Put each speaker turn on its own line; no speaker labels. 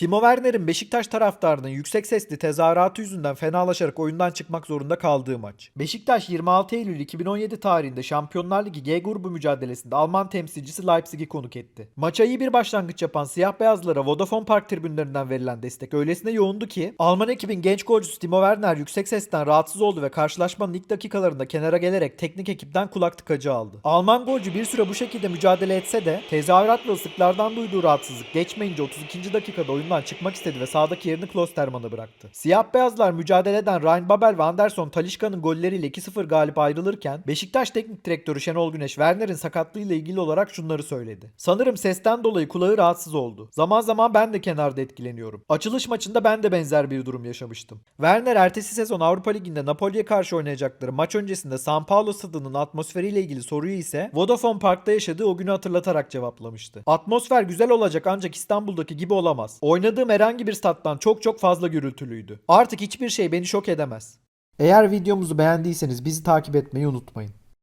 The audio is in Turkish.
Timo Werner'in Beşiktaş taraftarının yüksek sesli tezahüratı yüzünden fenalaşarak oyundan çıkmak zorunda kaldığı maç. Beşiktaş 26 Eylül 2017 tarihinde Şampiyonlar Ligi G grubu mücadelesinde Alman temsilcisi Leipzig'i konuk etti. Maça iyi bir başlangıç yapan siyah beyazlara Vodafone Park tribünlerinden verilen destek öylesine yoğundu ki Alman ekibin genç golcüsü Timo Werner yüksek sesten rahatsız oldu ve karşılaşmanın ilk dakikalarında kenara gelerek teknik ekipten kulak tıkacı aldı. Alman golcü bir süre bu şekilde mücadele etse de tezahürat ve duyduğu rahatsızlık geçmeyince 32. dakikada oyundan çıkmak istedi ve sahadaki yerini Klosterman'a bıraktı. Siyah beyazlar mücadeleden Ryan Babel ve Anderson Talişka'nın golleriyle 2-0 galip ayrılırken Beşiktaş Teknik Direktörü Şenol Güneş Werner'in sakatlığıyla ilgili olarak şunları söyledi. Sanırım sesten dolayı kulağı rahatsız oldu. Zaman zaman ben de kenarda etkileniyorum. Açılış maçında ben de benzer bir durum yaşamıştım. Werner ertesi sezon Avrupa Ligi'nde Napoli'ye karşı oynayacakları maç öncesinde San Paulo stadının atmosferiyle ilgili soruyu ise Vodafone Park'ta yaşadığı o günü hatırlatarak cevaplamıştı. Atmosfer güzel olacak ancak İstanbul'daki gibi olamaz. Oynadığım herhangi bir stat'tan çok çok fazla gürültülüydü. Artık hiçbir şey beni şok edemez. Eğer videomuzu beğendiyseniz bizi takip etmeyi unutmayın.